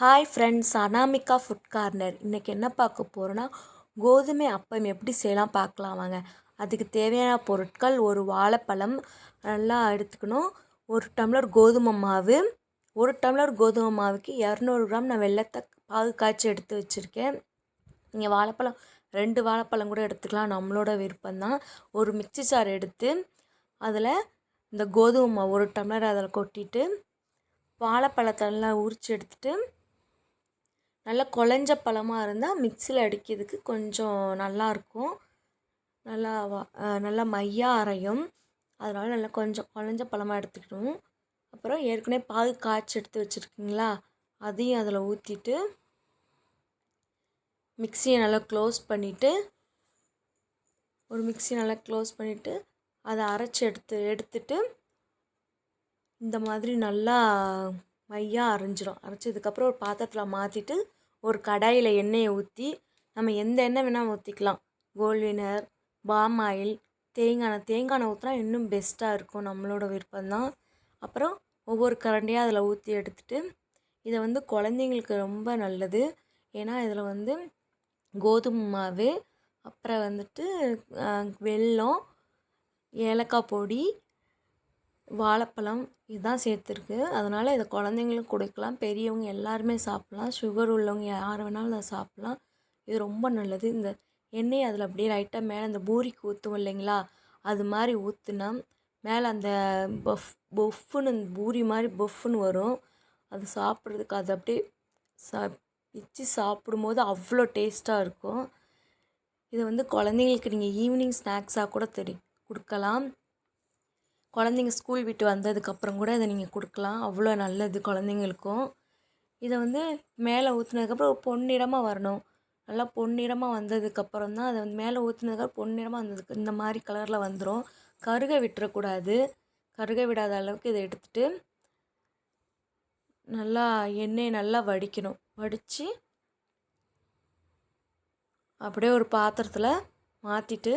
Hi friends Anamika food corner இன்றைக்கி என்ன பார்க்க போகிறோன்னா கோதுமை அப்பம் எப்படி செய்யலாம் பார்க்கலாம் வாங்க. அதுக்கு தேவையான பொருட்கள் ஒரு வாழைப்பழம் நல்லா எடுத்துக்கணும். ஒரு டம்ளர் கோதுமை மாவு. ஒரு டம்ளர் கோதுமை மாவுக்கு இரநூறு கிராம் நான் வெள்ளத்தை பாகு காய்ச்சி எடுத்து வச்சுருக்கேன். நீங்கள் வாழைப்பழம் ரெண்டு வாழைப்பழம் கூட எடுத்துக்கலாம். நம்மளோட விருப்பம்தான். ஒரு மிக்சி சாறு எடுத்து அதில் இந்த கோதுமை மாவு ஒரு டம்ளர் அதில் கொட்டிட்டு வாழைப்பழத்தை நல்லா உரித்து எடுத்துகிட்டு நல்லா குழஞ்ச பழமாக இருந்தால் மிக்சியில் அடிக்கிறதுக்கு கொஞ்சம் நல்லாயிருக்கும் நல்லா நல்லா மையாக அரையும். அதனால் நல்லா கொஞ்சம் குழஞ்ச பழமாக எடுத்துக்கணும். அப்புறம் ஏற்கனவே பாகு காய்ச்சி எடுத்து வச்சுருக்கீங்களா அதையும் அதில் ஊற்றிட்டு மிக்சியை நல்லா க்ளோஸ் பண்ணிவிட்டு ஒரு மிக்சி நல்லா க்ளோஸ் பண்ணிவிட்டு அதை அரைச்சி எடுத்து எடுத்துட்டு இந்த மாதிரி நல்லா மையாக அரைஞ்சிரும். அரைச்சதுக்கப்புறம் ஒரு பாத்திரத்தில் மாற்றிட்டு ஒரு கடாயில் எண்ணெயை ஊற்றி நம்ம எந்த எண்ணெய் வேணால் ஊற்றிக்கலாம் கோல்வினர் பாம் ஆயில் தேங்காய் தேங்காய் எண்ணெய் ஊற்றினா இன்னும் பெஸ்ட்டாக இருக்கும் நம்மளோட விருப்பம்தான். அப்புறம் ஒவ்வொரு கரண்டியாக அதில் ஊற்றி எடுத்துட்டு இதை வந்து குழந்தைங்களுக்கு ரொம்ப நல்லது. ஏன்னா இதில் வந்து கோதுமை மாவு அப்புறம் வந்துட்டு வெல்லம் ஏலக்காய் பொடி வாழைப்பழம் இதுதான் சேர்த்துருக்கு. அதனால் இதை குழந்தைங்களுக்கு கொடுக்கலாம். பெரியவங்க எல்லாருமே சாப்பிட்லாம். சுகர் உள்ளவங்க யார் வேணாலும் அதை சாப்பிட்லாம். இது ரொம்ப நல்லது. இந்த எண்ணெய் அதில் அப்படியே லைட்டாக மேலே அந்த பூரிக்கு ஊற்றுவோம் இல்லைங்களா? அது மாதிரி ஊற்றுனா மேலே அந்த பஃப் பொஃப்னு பூரி மாதிரி பொஃப்னு வரும். அது சாப்பிட்றதுக்கு அது அப்படியே சா பிச்சு சாப்பிடும்போது அவ்வளோ டேஸ்ட்டாக இருக்கும். இதை வந்து குழந்தைங்களுக்கு நீங்கள் ஈவினிங் ஸ்நாக்ஸாக கூட தெரியும் கொடுக்கலாம். குழந்தைங்க ஸ்கூல் விட்டு வந்ததுக்கப்புறம் கூட இதை நீங்கள் கொடுக்கலாம். அவ்வளோ நல்லது குழந்தைங்களுக்கும். இதை வந்து மேலே ஊற்றுனதுக்கப்புறம் பொன்னிறமாக வரணும். நல்லா பொன்னிறமாக வந்ததுக்கப்புறம் தான் அதை வந்து மேலே ஊற்றுனதுக்கப்புறம் பொன்னிறமாக வந்ததுக்கு இந்த மாதிரி கலரில் வந்துடும் கருக விட்டுறக்கூடாது. கருக விடாத அளவுக்கு இதை எடுத்துகிட்டு நல்லா எண்ணெயை நல்லா வடிக்கணும். வடித்து அப்படியே ஒரு பாத்திரத்தில் மாற்றிட்டு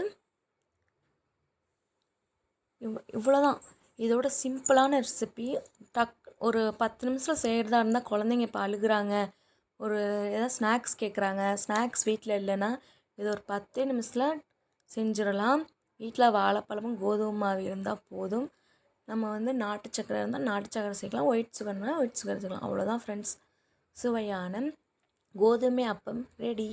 இவ் இவ்வளோதான் இதோட சிம்பிளான ரெசிபி டக் ஒரு பத்து நிமிஷம் செய்கிறதா இருந்தால் குழந்தைங்க இப்போ அழுகுறாங்க. ஒரு ஏதாவது ஸ்நாக்ஸ் கேட்குறாங்க ஸ்நாக்ஸ் வீட்டில் இல்லைன்னா இது ஒரு பத்தே நிமிஷத்தில் செஞ்சிடலாம். வீட்டில் வாழைப்பழமும் கோதுமை மாவு இருந்தால் போதும். நம்ம வந்து நாட்டு சக்கரை இருந்தால் நாட்டு சக்கரை சேர்க்கலாம். ஒயிட் சுகர்னால் ஒயிட் சுகர் சேர்க்கலாம். அவ்வளோதான் ஃப்ரெண்ட்ஸ் சுவையான கோதுமை அப்பம் ரெடி